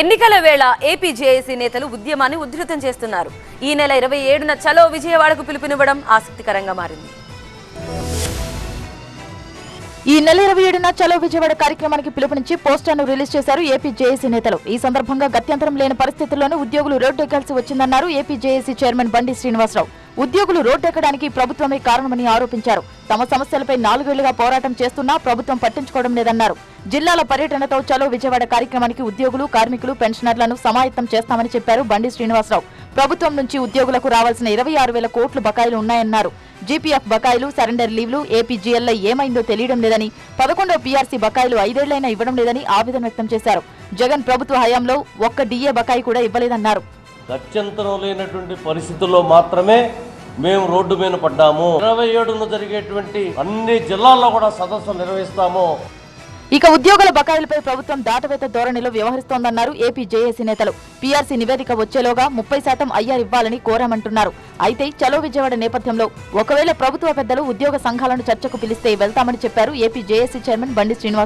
ఎన్నికల వేళ AP JAC నేతలు ఉద్యమాన్ని ఉధృతం చేస్తున్నారు. ఈ నెల ఇరవై ఏడున చలో విజయవాడకు పిలుపునివ్వడం ఆసక్తికరంగా మారింది. ఈ నెల ఇరవై ఏడున చలో విజయవాడ కార్యక్రమానికి పిలుపునిచ్చి పోస్టర్ను రిలీజ్ చేశారు ఏపీ జేఏసీ నేతలు. ఈ సందర్భంగా గత్యంతరం లేని పరిస్థితుల్లోనూ ఉద్యోగులు రోడ్డెక్కాల్సి వచ్చిందన్నారు AP JAC chairman Bandi Srinivasarao. ఉద్యోగులు రోడ్డెక్కడానికి ప్రభుత్వమే కారణమని ఆరోపించారు. తమ సమస్యలపై నాలుగేళ్ళుగా పోరాటం చేస్తున్నా ప్రభుత్వం పట్టించుకోవడం లేదన్నారు. జిల్లాల పర్యటనతో చలో విజయవాడ కార్యక్రమానికి ఉద్యోగులు కార్మికులు పెన్షనర్లను సమాయత్తం చేస్తామని చెప్పారు బండి శ్రీనివాసరావు. ప్రభుత్వం నుంచి ఉద్యోగులకు రావాల్సిన ఇరవై ఆరు వేల కోట్లు బకాయిలు ఉన్నాయన్నారు. జీపీఎఫ్ బకాయిలు సరెండర్ లీవ్లు ఏపీజీఎల్ఐ ఏమైందో తెలియడం లేదని పదకొండో పీఆర్సీ బకాయిలు ఐదేళ్ళైనా ఇవ్వడం లేదని ఆవేదన వ్యక్తం చేశారు. జగన్ ప్రభుత్వ హయాంలో ఒక్క డీఏ బకాయి కూడా ఇవ్వలేదన్నారు. గత్యంతరం లేనటువంటి పరిస్థితుల్లో మాత్రమే మేము రోడ్డు మీద పడ్డాము. ఇరవై ఏడున జరిగేటువంటి అన్ని జిల్లాల్లో కూడా సదస్సులు నిర్వహిస్తాము. ఇక ఉద్యోగుల బకాయిలపై ప్రభుత్వం దాటవేత ధోరణిలో వ్యవహరిస్తోందన్నారు ఏపీ జేఏసీ నేతలు. పీఆర్సీ నివేదిక వచ్చేలోగా ముప్పై శాతం అయ్యారు ఇవ్వాలని కోరామంటున్నారు. అయితే చలో విజయవాడ నేపథ్యంలో ఒకవేళ ప్రభుత్వ పెద్దలు ఉద్యోగ సంఘాలను చర్చకు పిలిస్తే వెళ్తామని చెప్పారు ఏపీ జేఏసీ చైర్మన్ బండి శ్రీనివాస్.